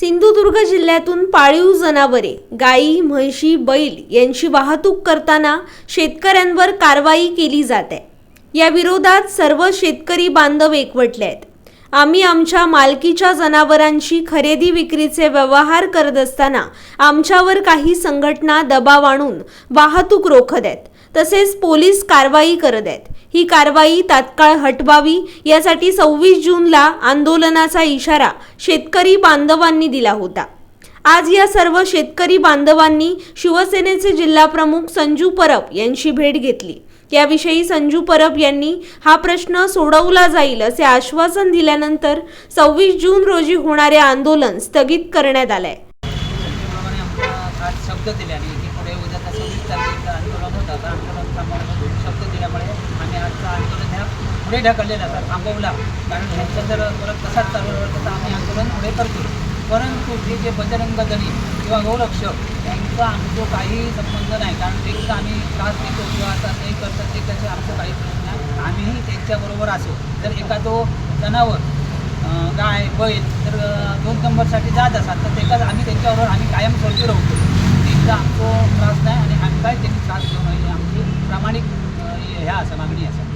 सिंधुदुर्ग जिल्ह्यातून पाळीव जनावरे गायी म्हैशी बैल यांची वाहतूक करताना शेतकऱ्यांवर कारवाई केली जात. आहे या विरोधात सर्व शेतकरी बांधव एकवटले आहेत. आम्ही आमच्या मालकीच्या जनावरांची खरेदी विक्रीचे व्यवहार करत असताना आमच्यावर काही संघटना दबाव आणून वाहतूक रोखत आहेत. तसेच पोलीस कारवाई करत आहेत. ही कारवाई तात्काळ हटवावी यासाठी सव्वीस जूनला आंदोलनाचा इशारा शेतकरी बांधवांनी दिला होता. आज या सर्व शेतकरी बांधवांनी शिवसेनेचे जिल्हाप्रमुख संजू परब यांची भेट घेतली. याविषयी संजू परब यांनी हा प्रश्न सोडवला जाईल असे आश्वासन दिल्यानंतर सव्वीस जून रोजी होणारे आंदोलन स्थगित करण्यात आलंय. आज शब्द दिल्याने की पुढे उद्याचा सव्वीस तारखेचं आंदोलन होतं. तर आंदोलन थांबवण्याचा शब्द दिल्यामुळे आम्ही आजचं आंदोलन ह्या पुढे ढकललेलं आता थांबवला. कारण ह्यांचं जर परत तसाच चालू राहिलं तर आम्ही आंदोलन पुढे करतो परंतु हे जे बजरंग दली किंवा गौरक्ष यांचा आमचं काही संबंध नाही. कारण ते आम्ही त्रास देतो किंवा आता ते करतात ते त्याचे आमचं काही प्रश्न नाही. आम्हीही त्यांच्याबरोबर असो. जर तो जनावर गाय बैल तर दोन नंबरसाठी जात असाल तर त्याच्यात आम्ही त्यांच्याबरोबर आम्ही कायम स्वरूपी राहतो. त्यांचा आमचा त्रास नाही आणि आम्ही काय त्यांनी त्रास घेऊ नये आमची प्रामाणिक हे ह्या असं मागणी असं.